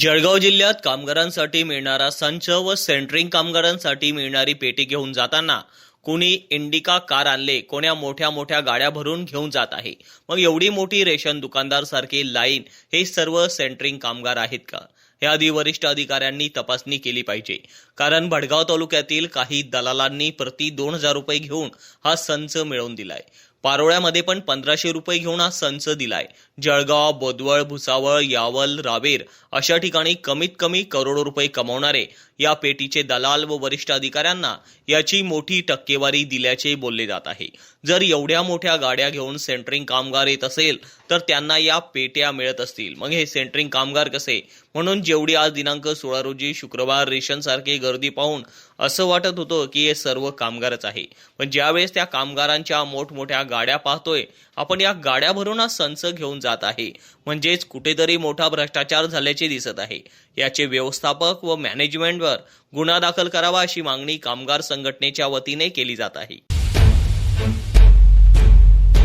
जळगाव जिल्ह्यात कामगारांसाठी मिळणारा संच व सेंटरिंग कामगारांसाठी मिळणारी पेटी घेऊन जाताना कुणी इंडिका कार आणले कोण्या मोठ्या मोठ्या गाड्या भरून घेऊन जात आहे? मग एवढी मोठी रेशन दुकानदार सारखी लाईन हे सर्व सेंटरिंग कामगार आहेत का? हे आधी वरिष्ठ अधिकाऱ्यांनी तपासणी केली पाहिजे. कारण भडगाव तालुक्यातील काही दलालांनी प्रति दोन हजार रुपये घेऊन हा संच मिळवून दिलाय. पारोळ्यामध्ये पण पंधराशे रुपये घेऊन हा संच दिलाय. जळगाव बोदवळ भुसावळ यावल रावेर अशा ठिकाणी कमीत कमी करोडो रुपये कमावणारे या पेटीचे दलाल व वरिष्ठ अधिकाऱ्यांना याची मोठी टक्केवारी दिल्याचे बोलले जात आहे. जर एवढ्या मोठ्या गाड्या घेऊन सेंटरिंग कामगार येत असेल तर त्यांना या पेट्या मिळत असतील. मग हे सेंटरिंग कामगार कसे? म्हणून जेवढी आज दिनांक सोळा रोजी शुक्रवार रेशन सारखी गर्दी पाहून असं वाटत होतं की हे सर्व कामगारच आहे. पण ज्यावेळेस त्या कामगारांच्या मोठमोठ्या गाड्या पाहतोय. आपण या गाड्या भरून हा संच घेऊन जात आहे. म्हणजेच कुठेतरी मोठा भ्रष्टाचार झाल्याचे दिसत आहे. याचे व्यवस्थापक व मॅनेजमेंटवर गुन्हा दाखल करावा अशी मागणी कामगार संघटनेच्या वतीने केली जात आहे.